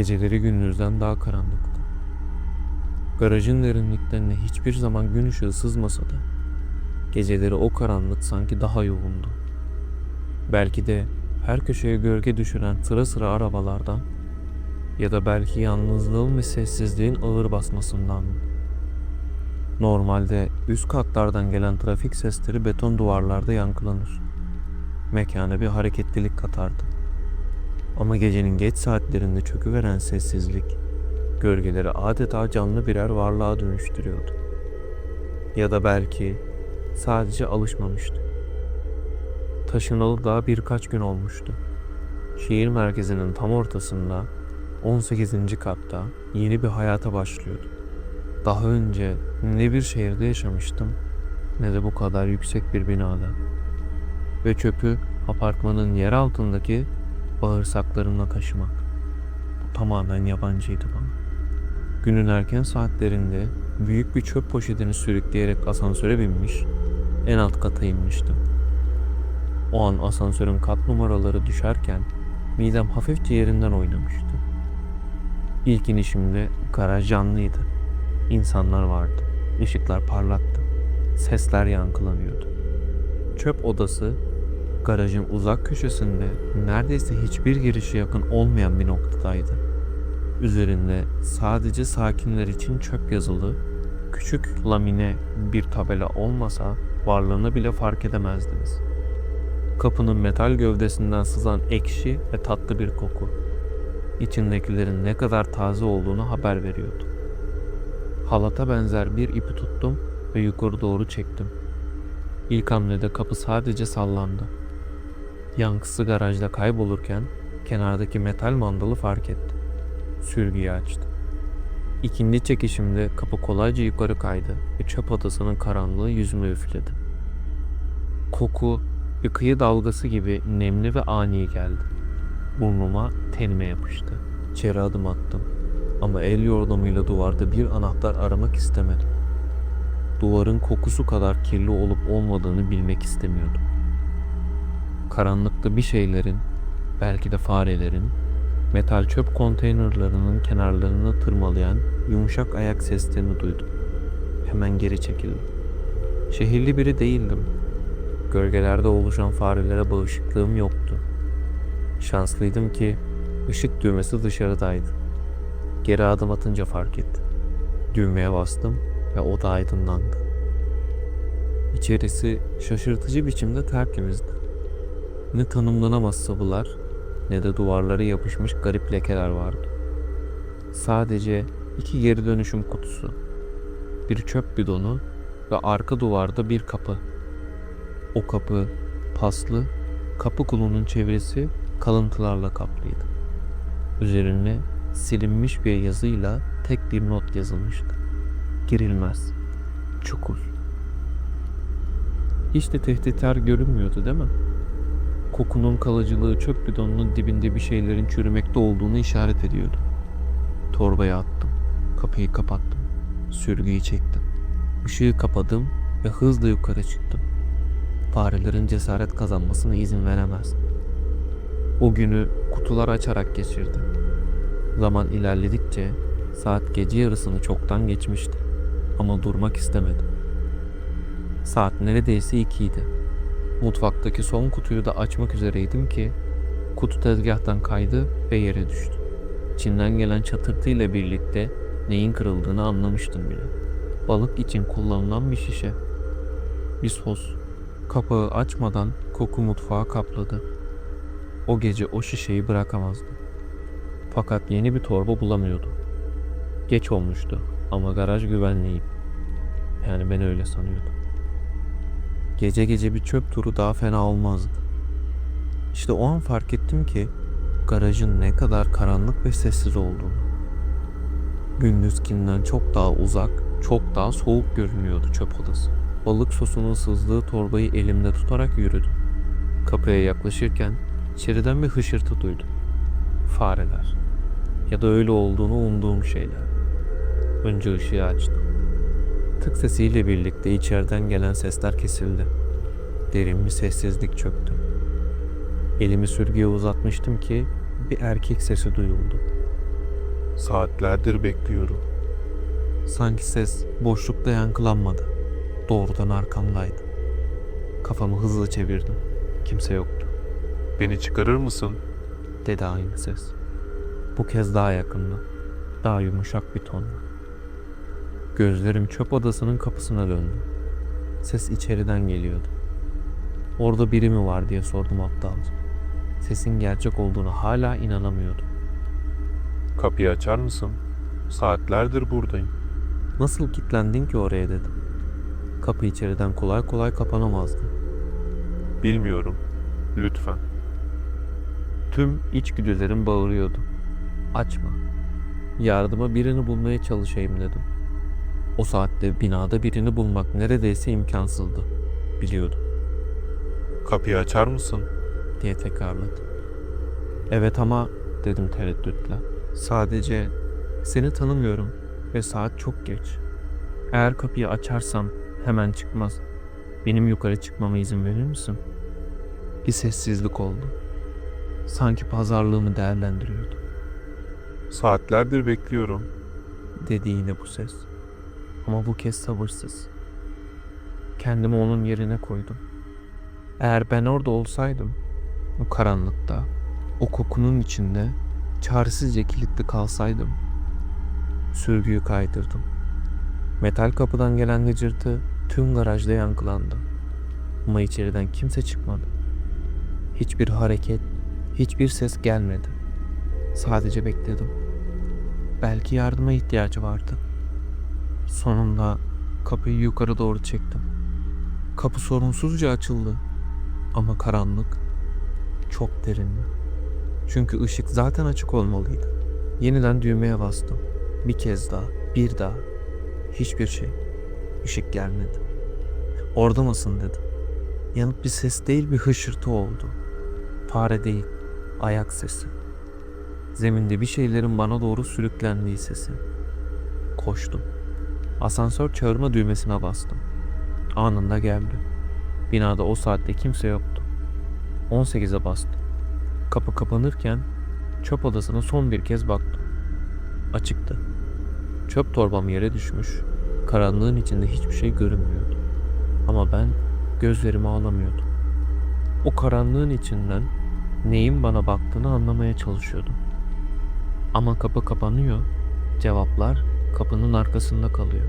Geceleri gündüzden daha karanlıktı. Garajın derinliklerine hiçbir zaman gün ışığı sızmasa da geceleri o karanlık sanki daha yoğundu. Belki de her köşeye gölge düşüren sıra sıra arabalardan ya da belki yalnızlığın ve sessizliğin ağır basmasından. Normalde üst katlardan gelen trafik sesleri beton duvarlarda yankılanır. Mekana bir hareketlilik katardı. Ama gecenin geç saatlerinde çöküveren sessizlik, gölgeleri adeta canlı birer varlığa dönüştürüyordu. Ya da belki sadece alışmamıştı. Taşınalı daha birkaç gün olmuştu. Şehir merkezinin tam ortasında 18. katta yeni bir hayata başlıyordu. Daha önce ne bir şehirde yaşamıştım ne de bu kadar yüksek bir binada. Ve çöpü apartmanın yer altındaki bağırsaklarımla taşımak. Bu tamamen yabancıydı bana. Günün erken saatlerinde büyük bir çöp poşetini sürükleyerek asansöre binmiş, en alt kata inmiştim. O an asansörün kat numaraları düşerken midem hafifçe yerinden oynamıştı. İlk inişimde garaj canlıydı. İnsanlar vardı. Işıklar parlaktı. Sesler yankılanıyordu. Çöp odası garajın uzak köşesinde neredeyse hiçbir girişe yakın olmayan bir noktadaydı. Üzerinde sadece sakinler için çöp yazılı küçük lamine bir tabela olmasa varlığını bile fark edemezdiniz. Kapının metal gövdesinden sızan ekşi ve tatlı bir koku içindekilerin ne kadar taze olduğunu haber veriyordu. Halata benzer bir ipi tuttum ve yukarı doğru çektim. İlk hamlede kapı sadece sallandı. Yankısı garajda kaybolurken kenardaki metal mandalı fark etti. Sürgüyü açtı. İkinci çekişimde kapı kolayca yukarı kaydı ve çöp odasının karanlığı yüzüme üfledi. Koku bir kıyı dalgası gibi nemli ve ani geldi. Burnuma, tenime yapıştı. İçeri adım attım. Ama el yordamıyla duvarda bir anahtar aramak istemedim. Duvarın kokusu kadar kirli olup olmadığını bilmek istemiyordum. Karanlıkta bir şeylerin, belki de farelerin, metal çöp konteynerlarının kenarlarını tırmalayan yumuşak ayak seslerini duydum. Hemen geri çekildim. Şehirli biri değildim. Gölgelerde oluşan farelere bağışıklığım yoktu. Şanslıydım ki ışık düğmesi dışarıdaydı. Geri adım atınca fark ettim. Düğmeye bastım ve oda aydınlandı. İçerisi şaşırtıcı biçimde tertemizdi. Ne tanımlanamaz sıvılar ne de duvarlara yapışmış garip lekeler vardı. Sadece iki geri dönüşüm kutusu, bir çöp bidonu ve arka duvarda bir kapı. O kapı paslı, kapı kulunun çevresi kalıntılarla kaplıydı. Üzerine silinmiş bir yazıyla tek bir not yazılmıştı. Girilmez. Çukur. Hiç de tehditkar görünmüyordu değil mi? Kokunun kalıcılığı çöp bidonunun dibinde bir şeylerin çürümekte olduğunu işaret ediyordu. Torbaya attım. Kapıyı kapattım. Sürgüyü çektim. Işığı kapadım ve hızla yukarı çıktım. Farelerin cesaret kazanmasına izin veremezdim. O günü kutular açarak geçirdim. Zaman ilerledikçe saat gece yarısını çoktan geçmişti. Ama durmak istemedim. Saat neredeyse ikiydi. Mutfaktaki son kutuyu da açmak üzereydim ki kutu tezgahtan kaydı ve yere düştü. İçinden gelen çatırtıyla birlikte neyin kırıldığını anlamıştım bile. Balık için kullanılan bir şişe. Bir sos. Kapağı açmadan koku mutfağı kapladı. O gece o şişeyi bırakamazdım. Fakat yeni bir torba bulamıyordum. Geç olmuştu ama garaj güvenliyim. Yani ben öyle sanıyordum. Gece gece bir çöp turu daha fena olmazdı. İşte o an fark ettim ki garajın ne kadar karanlık ve sessiz olduğunu. Gündüzkinden çok daha uzak, çok daha soğuk görünüyordu çöp odası. Balık sosunun sızdığı torbayı elimde tutarak yürüdüm. Kapıya yaklaşırken içeriden bir hışırtı duydum. Fareler. Ya da öyle olduğunu umduğum şeyler. Önce ışığı açtım. Tık sesiyle birlikte içeriden gelen sesler kesildi. Derin bir sessizlik çöktü. Elimi sürgüye uzatmıştım ki bir erkek sesi duyuldu. Saatlerdir bekliyorum. Sanki ses boşlukta yankılanmadı. Doğrudan arkamdaydı. Kafamı hızlı çevirdim. Kimse yoktu. Beni çıkarır mısın? Dedi aynı ses. Bu kez daha yakındı. Daha yumuşak bir tonla. Gözlerim çöp odasının kapısına döndü. Ses içeriden geliyordu. Orada biri mi var diye sordum aptalca. Sesin gerçek olduğunu hala inanamıyordum. Kapıyı açar mısın? Saatlerdir buradayım. Nasıl kilitlendin ki oraya dedim. Kapı içeriden kolay kolay kapanamazdı. Bilmiyorum. Lütfen. Tüm içgüdülerim bağırıyordu. Açma. Yardıma birini bulmaya çalışayım dedim. O saatte binada birini bulmak neredeyse imkansızdı. Biliyordum Kapıyı açar mısın? diye tekrarladı. Evet ama dedim tereddütle. Sadece seni tanımıyorum ve saat çok geç. Eğer kapıyı açarsam hemen çıkmaz. Benim yukarı çıkmama izin verir misin? Bir sessizlik oldu. Sanki pazarlığımı değerlendiriyordu. Saatlerdir bekliyorum. dedi yine bu ses. Ama bu kez sabırsız. Kendimi onun yerine koydum. Eğer ben orada olsaydım, o karanlıkta, o kokunun içinde çaresizce kilitli kalsaydım, sürgüyü kaydırdım. Metal kapıdan gelen gıcırtı tüm garajda yankılandı. Ama içeriden kimse çıkmadı. Hiçbir hareket, hiçbir ses gelmedi. Sadece bekledim. Belki yardıma ihtiyacı vardı. Sonunda kapıyı yukarı doğru çektim. Kapı sorunsuzca açıldı. Ama karanlık çok derindi. Çünkü ışık zaten açık olmalıydı. Yeniden düğmeye bastım. Bir kez daha, bir daha. Hiçbir şey. Işık gelmedi. Orada mısın dedim. Yanıt bir ses değil bir hışırtı oldu. Fare değil, ayak sesi. Zeminde bir şeylerin bana doğru sürüklendiği sesi. Koştum. Asansör çağırma düğmesine bastım. Anında geldi. Binada o saatte kimse yoktu. 18'e bastım. Kapı kapanırken çöp odasına son bir kez baktım. Açıktı. Çöp torbam yere düşmüş. Karanlığın içinde hiçbir şey görünmüyordu. Ama ben gözlerimi alamıyordum. O karanlığın içinden neyin bana baktığını anlamaya çalışıyordum. Ama kapı kapanıyor. Cevaplar kapının arkasında kalıyor.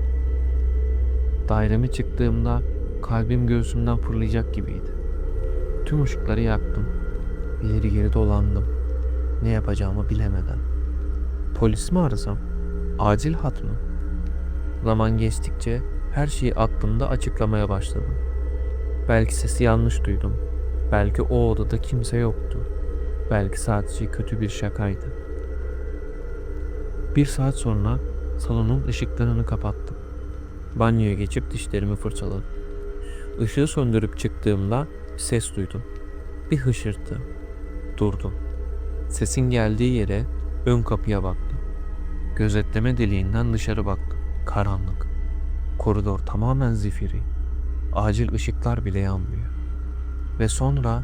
Daireme çıktığımda kalbim göğsümden fırlayacak gibiydi. Tüm ışıkları yaktım. İleri geri dolandım. Ne yapacağımı bilemeden. Polis mi arasam? Acil hat mı? Zaman geçtikçe her şeyi aklımda açıklamaya başladım. Belki sesi yanlış duydum. Belki o odada kimse yoktu. Belki sadece kötü bir şakaydı. Bir saat sonra salonun ışıklarını kapattım. Banyoya geçip dişlerimi fırçaladım. Işığı söndürüp çıktığımda ses duydum. Bir hışırtı. Durdum. Sesin geldiği yere ön kapıya baktım. Gözetleme deliğinden dışarı baktım. Karanlık. Koridor tamamen zifiri. Acil ışıklar bile yanmıyor. Ve sonra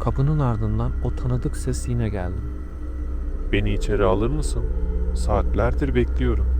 kapının ardından o tanıdık ses yine geldi. Beni içeri alır mısın? Saatlerdir bekliyorum.